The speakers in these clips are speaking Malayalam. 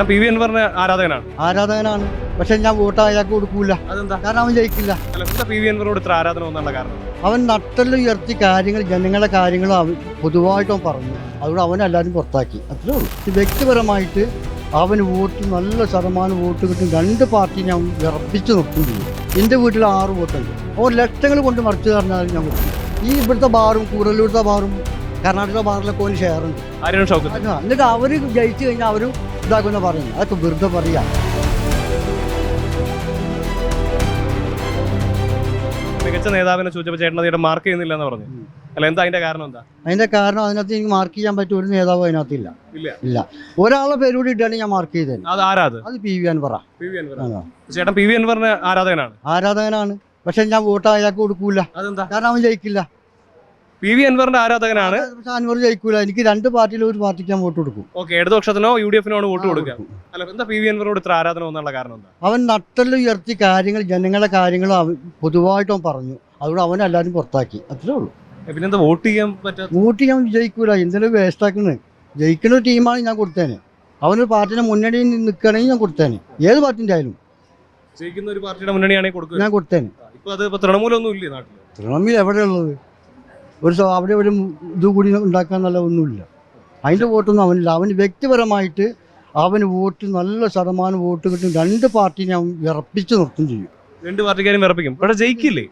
ചേട്ടൻ പി വി അൻവറിന്റെ ആരാധകനാണ്? ആരാധകനാണ്. പക്ഷെ ഞാൻ വോട്ട് അയാൾക്ക് കൊടുക്കൂല. അതെന്താ? കാരണം അവൻ ജയിക്കില്ല. അല്ല എന്താ പി വി അൻവറിനോട് ഇത്ര ആരാധന വന്നുള്ള കാരണം? അവൻ നട്ടലുയർത്തി കാര്യങ്ങൾ ജനങ്ങളുടെ കാര്യങ്ങൾ അവൻ പൊതുവായിട്ട് പറഞ്ഞു. അതുകൊണ്ട് അവൻ എല്ലാവരും പുറത്താക്കി. അത്രേ ഉള്ളൂ. വ്യക്തിപരമായിട്ട് അവന് വോട്ട് നല്ല ശതമാനം വോട്ട് കിട്ടും. രണ്ട് പാർട്ടി ഞാൻ വിറപ്പിച്ച് നിർത്തും ചെയ്യും. എന്റെ വീട്ടിൽ ആറ് വോട്ടുണ്ട്. അപ്പോൾ ലക്ഷങ്ങൾ കൊണ്ട് മറിച്ച് പറഞ്ഞാലും ഞാൻ കൊടുക്കും ഈ ഇവിടുത്തെ ബാറും കൂടുതലിവിടുത്തെ ബാറും കർണാടക ബാറിലൊക്കെ ഒരു അതാ, എന്നിട്ട് അവർ ജയിച്ചു കഴിഞ്ഞാൽ അവരും ഇതാക്കുന്ന പറഞ്ഞു അതൊക്കെ വെറുതെ പറയാം. മികച്ച നേതാവിനെ ചോദിച്ചപ്പോൾ ചേട്ടൻ അതിയുടെ മാർക്ക് ചെയ്യുന്നില്ല എന്ന് പറഞ്ഞു. അല്ല എന്താ അതിന്റെ കാരണം എന്താ? അതിന്റെ കാരണം അതിനകത്ത് എനിക്ക് മാർക്ക് ചെയ്യാൻ പറ്റിയ ഒരു നേതാവ് അതിനകത്ത് ഇല്ല. ഇല്ല. ഒരാളെ പേരൂടി ഇട്ടാണ് ഞാൻ മാർക്ക് ചെയ്തത്. അത് ആരാ അത്? അത് പി വി അൻവറ. P V. ചേട്ടൻ പി വി അൻവറിന് ആരാധകനാണ്? ആരാധകനാണ്. പക്ഷെ ഞാൻ വോട്ട് അയാൾക്ക് കൊടുക്കൂല. കാരണം അവൻ ജയിക്കില്ല. പി വി അൻവറിന്റെ ആരാധകനാണ്? പക്ഷെ അൻവർ ജയിക്കൂല. എനിക്ക് രണ്ട് പാർട്ടിയിലും ഒരു പാർട്ടിക്ക് ഞാൻ വോട്ട് കൊടുക്കും. ഓക്കെ ഇടതുപക്ഷത്തിനോ യു ഡി എഫിനോ ആണ് വോട്ട് കൊടുക്കുക കൊടുക്കും. അല്ല എന്താ പി വി അൻവറിനോട് ഇത്ര ആരാധന എന്നുള്ള കാരണം എന്താ? അവൻ നട്ടലുയർത്തി കാര്യങ്ങൾ ജനങ്ങളുടെ കാര്യങ്ങൾ അവൻ പൊതുവായിട്ട് അവൻ പറഞ്ഞു. അതുകൊണ്ട് അവൻ എല്ലാവരും പുറത്താക്കി. അത്രേ ഉള്ളൂ. പിന്നെന്താ വോട്ട് ചെയ്യാൻ പറ്റാത്ത വോട്ട് ചെയ്യാൻ ജയിക്കൂല. എന്തെങ്കിലും വേസ്റ്റ് ആക്കുന്നത് ജയിക്കുന്ന ടീമാണ് ഞാൻ കൊടുത്തേനെ. അവനൊരു പാർട്ടിയുടെ മുന്നണിയിൽ നിൽക്കുകയാണെങ്കിൽ ഞാൻ കൊടുത്തേനെ. ഏത് പാർട്ടിന്റെ ആയാലും. ജയിക്കുന്ന ഒരു പാർട്ടിയുടെ മുന്നണിയാണെങ്കിൽ കൊടുക്കുക. ഞാൻ കൊടുത്തേനെ. ഇപ്പൊ അത് തൃണമൂലൊന്നും ഇല്ലേ നാട്ടിൽ തൃണമൂൽ എവിടെയുള്ളത് ഒരു അവിടെ ഒരു ഇത് കൂടി ഉണ്ടാക്കാൻ നല്ല ഒന്നുമില്ല അതിന്റെ വോട്ടൊന്നും അവനില്ല. അവന് വ്യക്തിപരമായിട്ട് അവന് വോട്ട് നല്ല ശതമാനം വോട്ട് കിട്ടും. രണ്ട് പാർട്ടിനെ അവൻ വിറപ്പിച്ച് നിർത്തും ചെയ്യും. രണ്ട് പാർട്ടിക്കാരും വിറപ്പിക്കും. പക്ഷെ ജയിക്കില്ലേ.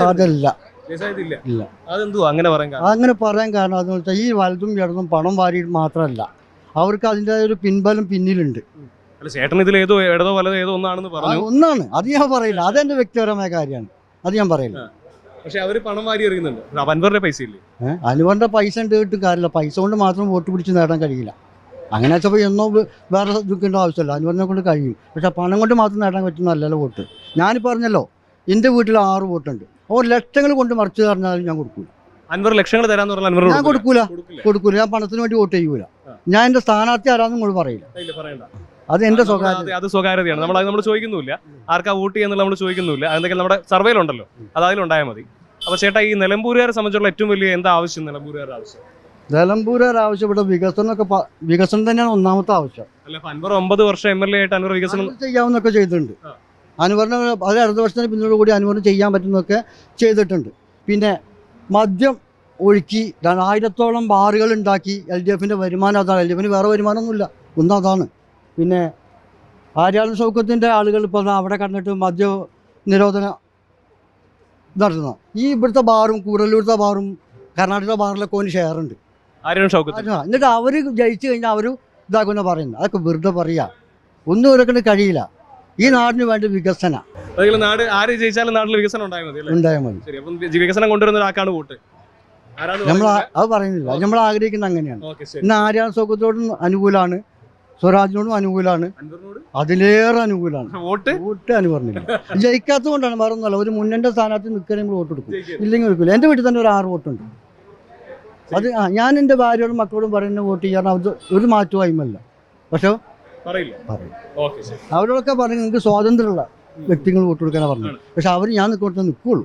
സാധ്യതയില്ല. ഇല്ല. അങ്ങനെ പറയാൻ കാരണം. അങ്ങനെ പറയാൻ കാരണം അതെന്ന് വെച്ചാൽ ഈ വലതും ഇടതും പണം വാരിയിട്ട് മാത്രമല്ല. അവർക്ക് അതിന്റെതായ ഒരു പിൻബലം പിന്നിലുണ്ട്. അല്ല ചേട്ടൻ ഇതിൽ ഏതോ ഇടതോ വലതോ ഏതോ ഒന്നാണെന്ന് പറഞ്ഞു. ഒന്നാണ്. അത് ഞാൻ പറയില്ല. അതെന്റെ വ്യക്തിപരമായ കാര്യമാണ്. അത് ഞാൻ പറയില്ല. പക്ഷെ അവർ പണം വാരി എറിയുന്നുണ്ട്. അൻവറിന്റെ പൈസ ഇല്ലേ? അനുവറിന്റെ പൈസ ഉണ്ട് കിട്ടും. കാര്യമില്ല പൈസ കൊണ്ട് മാത്രം വോട്ട് പിടിച്ച് നേടാൻ കഴിയില്ല. അങ്ങനെ വെച്ചപ്പോൾ എന്നോ വേറെ ദുഃഖേണ്ട ആവശ്യമില്ല. അനുവറിനെ കൊണ്ട് കഴിയും പക്ഷെ പണം കൊണ്ട് മാത്രം നേടാൻ പറ്റുന്നതല്ലല്ലോ വോട്ട്? ഞാൻ പറഞ്ഞല്ലോ എന്റെ വീട്ടിൽ ആറ് വോട്ടുണ്ട്. അപ്പോൾ ലക്ഷങ്ങൾ കൊണ്ട് മറിച്ച് പറഞ്ഞാലും ഞാൻ കൊടുക്കൂല. അൻവർ ലക്ഷങ്ങൾ തരാന്ന് പറഞ്ഞാൽ അൻവർ ഞാൻ കൊടുക്കൂല. കൊടുക്കൂല. ഞാൻ പണത്തിന് വേണ്ടി വോട്ട് ചെയ്യൂല. ഞാൻ എന്റെ സ്ഥാനാർത്ഥി ആരാന്നും കൂടി പറയില്ല. അത് എന്റെ അത് സ്വകാര്യ അത് അത് സ്വകാര്യതയാണ്. നമ്മൾ അത് നമ്മൾ ചോദിക്കുന്നില്ല ആർക്കാ വോട്ട് ചെയ്യാന്നുള്ള നമ്മൾ ചോദിക്കുന്നില്ല അതെന്തെങ്കിലും നമ്മുടെ സർവേയിലുണ്ടല്ലോ. അത് അതിലുണ്ടായാൽ മതി. അപ്പൊ ചേട്ടാ ഈ നിലമ്പൂരുകാരെ സംബന്ധിച്ചുള്ള ഏറ്റവും വലിയ എന്താ ആവശ്യം നിലമ്പൂരുകാരുടെ ആവശ്യം? നിലമ്പൂരുകാർ ആവശ്യപ്പെട്ട വികസനമൊക്കെ പ- വികസനം തന്നെയാണ് ഒന്നാമത്തെ ആവശ്യം. അല്ല ഇപ്പൊ അൻവർ ഒമ്പത് വർഷം എം എൽ എ ആയിട്ട് അൻവർ വികസനം അനുവർ ചെയ്യാവുന്നൊക്കെ ചെയ്തിട്ടുണ്ട്. ആ. അനുവറിന് അത് അടുത്ത വർഷത്തിന് പിന്നോട് കൂടി അനുവറിന് ചെയ്യാൻ പറ്റുന്നതൊക്കെ ചെയ്തിട്ടുണ്ട്. പിന്നെ മദ്യം ഒഴുക്കി ര- ആയിരത്തോളം ബാറുകൾ ഉണ്ടാക്കി എൽ ഡി എഫിന്റെ വരുമാനം അതാണ് എൽ ഡി എഫിന് വേറെ വരുമാനമൊന്നുമില്ല. ഒന്നും അതാണ്. പിന്നെ ആര്യാടൻ സൗഖ്യത്തിന്റെ ആളുകൾ ഇപ്പോൾ ദാ അവിടെ കണ്ടിട്ട് മദ്യ നിരോധന നടത്തുന്ന ഈ ഇവിടുത്തെ ബാറും കൂടല്ലൂരത്തെ ബാറും കർണാടക ബാറിലൊക്കെ ഓന് ഷെയർ ഉണ്ട് ഷൗക്കത്ത്? എന്നിട്ട് അവർ ജയിച്ചു കഴിഞ്ഞാൽ അവർ ഇതാക്കുന്ന പറയുന്നത്. അതൊക്കെ വെറുതെ പറയുക ഒന്നും ഇവരൊക്കെ കഴിയില്ല. ഈ നാടിന് വേണ്ടി വികസന. നാട് ആര് ജയിച്ചാലും നാട്ടിൽ വികസനം ഉണ്ടായാൽ മതി അല്ലേ? ഉണ്ടായാൽ മതി. ശരി അപ്പം ജി- വികസനം കൊണ്ടുവരുന്ന ഒരാൾക്കാണ് വോട്ട്. ആരാണ് നമ്മൾ അത് പറയുന്നില്ല. നമ്മൾ ആഗ്രഹിക്കുന്നത് അങ്ങനെയാണ്. ഓക്കെ ശരി. ഇന്ന് ആര്യാ സുഖത്തോടും അനുകൂലമാണ് സ്വരാജിനോടും അനുകൂലമാണ് അതിലേറെ അനുകൂലമാണ് വോട്ട്? വോട്ട് അനുകൂലമില്ല ജയിക്കാത്തത് കൊണ്ടാണ് വേറെ ഒന്നുമല്ല. ഒരു മുന്നന്റെ സ്ഥാനാർത്ഥി നിൽക്കണമെങ്കിൽ വോട്ട് കൊടുക്കും. ഇല്ലെങ്കിൽ കൊടുക്കില്ല എന്റെ വീട്ടിൽ തന്നെ ഒരു ആറ് വോട്ടുണ്ട്. അത് ആ ഞാൻ എന്റെ ഭാര്യയോടും മക്കളോടും പറയുന്ന വോട്ട് ചെയ്യാൻ അത് ഒരു മാറ്റവും അയിമല്ല പക്ഷെ പറയും. അവരോടൊക്കെ പറഞ്ഞു നിങ്ങൾക്ക് സ്വാതന്ത്ര്യമുള്ള വ്യക്തികൾ വോട്ട് കൊടുക്കാനാണ് പറഞ്ഞത്. പക്ഷെ അവർ ഞാൻ നിൽക്കോട്ട് നിൽക്കുള്ളൂ